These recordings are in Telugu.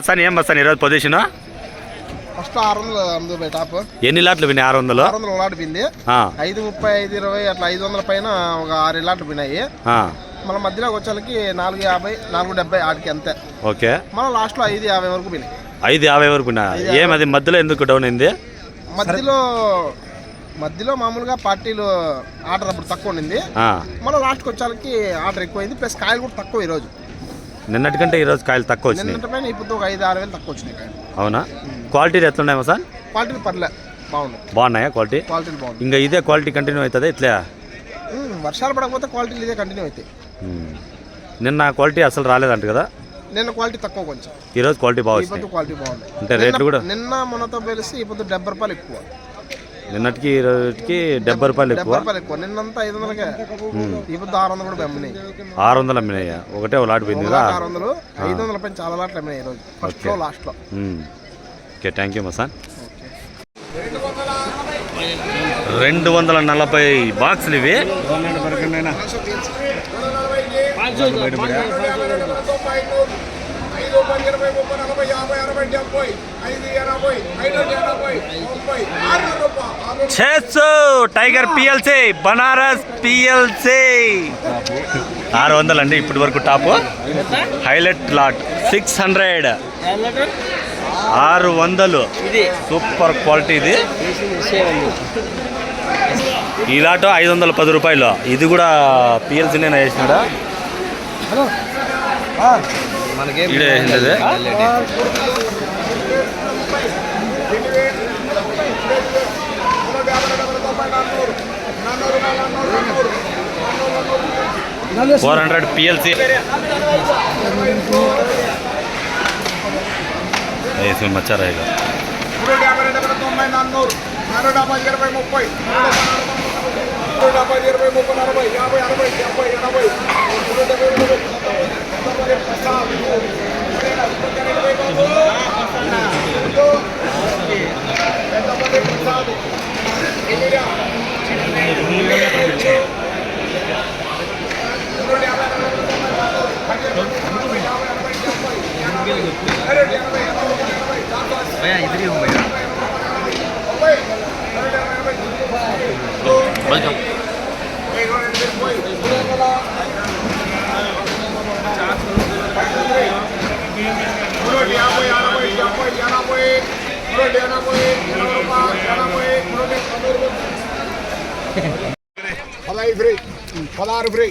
బస్సాని ఏం బస్సాని ఈరోజు పొజిషన్? ఫస్ట్ ఆరు వందలు అందు టాప్. ఎన్ని లాట్లు విన్నాయి ఆరు వందలు? ఆరు వందలు పింది ఆ, ఐదు ముప్పై ఐదు ఇరవై అట్లా ఐదు వందల పైన ఒక ఆరు లాట్లు పోయినాయి. మన మధ్యలోకి వచ్చేసరికి నాలుగు యాభై నాలుగు డెబ్బై ఆడికి అంతే. ఓకే. మన లాస్ట్లో ఐదు యాభై వరకు పోయినాయి. ఐదు యాభై వరకు విన్నా ఏం అది మధ్యలో ఎందుకు డౌన్ అయింది? మధ్యలో మధ్యలో మామూలుగా పార్టీలు ఆర్డర్ అప్పుడు తక్కువ ఉండింది. మన లాస్ట్కి వచ్చేసరికి ఆర్డర్ ఎక్కువైంది. ప్లస్ కాయలు కూడా తక్కువ ఈరోజు. నిన్నటికంటే ఈరోజు కాయలు తక్కువ వచ్చినాయి. నిన్నటి పైన ఇప్పుడు ఒక ఐదు ఆరు వేలు తక్కువ వచ్చినాయి కాయలు. అవునా? క్వాలిటీలు ఎట్లున్నాయి సార్? క్వాలిటీలు పర్లే బాగున్నాయి. బాగున్నాయా క్వాలిటీ? క్వాలిటీలు బాగున్నాయి. ఇంకా ఇదే క్వాలిటీ కంటిన్యూ అవుతుంది ఇట్లా? ఉమ్, వర్షాలు పడకపోతే క్వాలిటీలు ఇదే కంటిన్యూ అవుతాయి. ఉమ్. నిన్న క్వాలిటీ అసలు రాలేదంట కదా? నిన్న క్వాలిటీ తక్కువ కొంచెం. ఈరోజు క్వాలిటీ బాగా ఈ వచ్చినాయి. పొద్దు క్వాలిటీ బాగుంది. అంటే రేట్లు కూడా నిన్న మనతో పోలిస్తే ఈ పొద్దు డెబ్బై రూపాయలు ఎక్కువ. నిన్నటికి ఈ రోజుకి డెబ్బై రూపాయలు డెబ్బై ఎక్కువ రూపాయలు ఎక్కువ. నిన్నంతా ఐదు వందలకే ఈ పొద్దు ఆరు వందలు కూడా అమ్మినాయి ఆరు వందలు అమ్మినాయా? ఒకటే ఒక లాట్ పోయింది కదా. ఆరు వందలు ఐదు వందల పైన చాలా లాట్లు అమ్మినాయి ఈ రోజు ఫస్ట్లో లాస్ట్లో. ఉమ్. ఓకే థ్యాంక్ యూ మసాన్. రెండు వందల నలభై బాక్సులు ఇవి. Tiger P L C Banaras P L C. ఆరు వందలు అండి ఇప్పటి వరకు top. Highlight lot six hundred. ఆరు వందలు. సూపర్ క్వాలిటీ ఇది. ఈ లాట్ ఐదు వందల పది రూపాయలు. ఇది కూడా పిఎల్సీ నేను వేసినాడా వేసింది ఫోర్ హండ్రెడ్ పిఎల్సీ వేసి మచ్చారా ఇక నూట యాభై రెండు వందల తొంభై నాన్నూరు నూట డెబ్బై ఇరవై ముప్పై నూట డెబ్బై ఇరవై ముప్పై నలభై యాభై అరవై డెబ్బై ఎనభై నూట డెబ్బై ఎనభై తొంభై ప్రసాద్ ప్రసాద్ నూట యాభై అరవై డెబ్బై ఎనభై నూట ఎనభై ఎనభై రూపాయలు ఎనభై నూట పదహైదు ఫ్రీ పదహారు ఫ్రీ.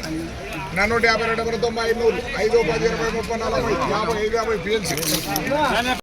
నూట యాభై రెండు వందల తొంభై ఐదు నూరు ఐదు పది ఇరవై ముప్పై నలభై యాభై ఐదు యాభై పిఎల్సీ